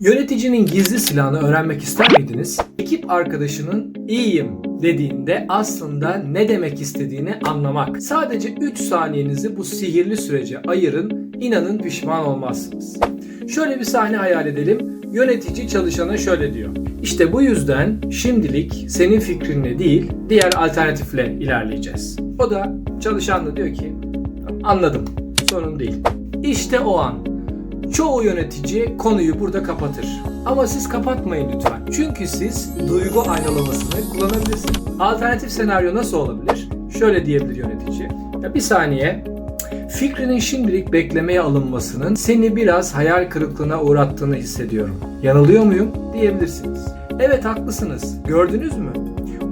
Yöneticinin gizli silahını öğrenmek ister miydiniz? Ekip arkadaşının iyiyim dediğinde aslında ne demek istediğini anlamak. Sadece 3 saniyenizi bu sihirli sürece ayırın. İnanın pişman olmazsınız. Şöyle bir sahne hayal edelim. Yönetici çalışana şöyle diyor. İşte bu yüzden şimdilik senin fikrinle değil diğer alternatifle ilerleyeceğiz. O da çalışan da diyor ki anladım sorun değil. İşte o an Çoğu yönetici konuyu burada kapatır. Ama siz kapatmayın lütfen. Çünkü siz duygu aynalamasını kullanabilirsiniz. Alternatif senaryo nasıl olabilir? Şöyle diyebilir yönetici. Ya bir saniye. Fikrinin şimdilik beklemeye alınmasının seni biraz hayal kırıklığına uğrattığını hissediyorum. Yanılıyor muyum? diyebilirsiniz. Evet haklısınız. Gördünüz mü?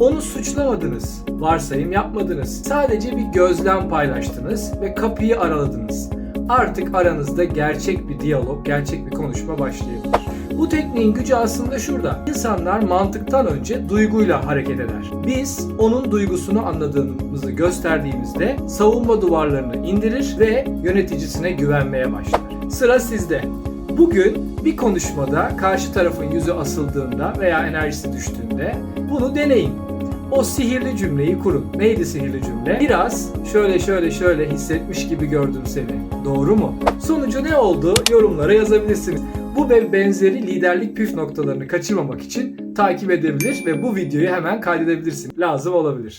Onu suçlamadınız. Varsayım yapmadınız. Sadece bir gözlem paylaştınız ve kapıyı araladınız artık aranızda gerçek bir diyalog, gerçek bir konuşma başlayabilir. Bu tekniğin gücü aslında şurada. İnsanlar mantıktan önce duyguyla hareket eder. Biz onun duygusunu anladığımızı gösterdiğimizde savunma duvarlarını indirir ve yöneticisine güvenmeye başlar. Sıra sizde. Bugün bir konuşmada karşı tarafın yüzü asıldığında veya enerjisi düştüğünde bunu deneyin. O sihirli cümleyi kurun. Neydi sihirli cümle? Biraz şöyle şöyle şöyle hissetmiş gibi gördüm seni. Doğru mu? Sonucu ne oldu? Yorumlara yazabilirsiniz. Bu ve benzeri liderlik püf noktalarını kaçırmamak için takip edebilir ve bu videoyu hemen kaydedebilirsin. Lazım olabilir.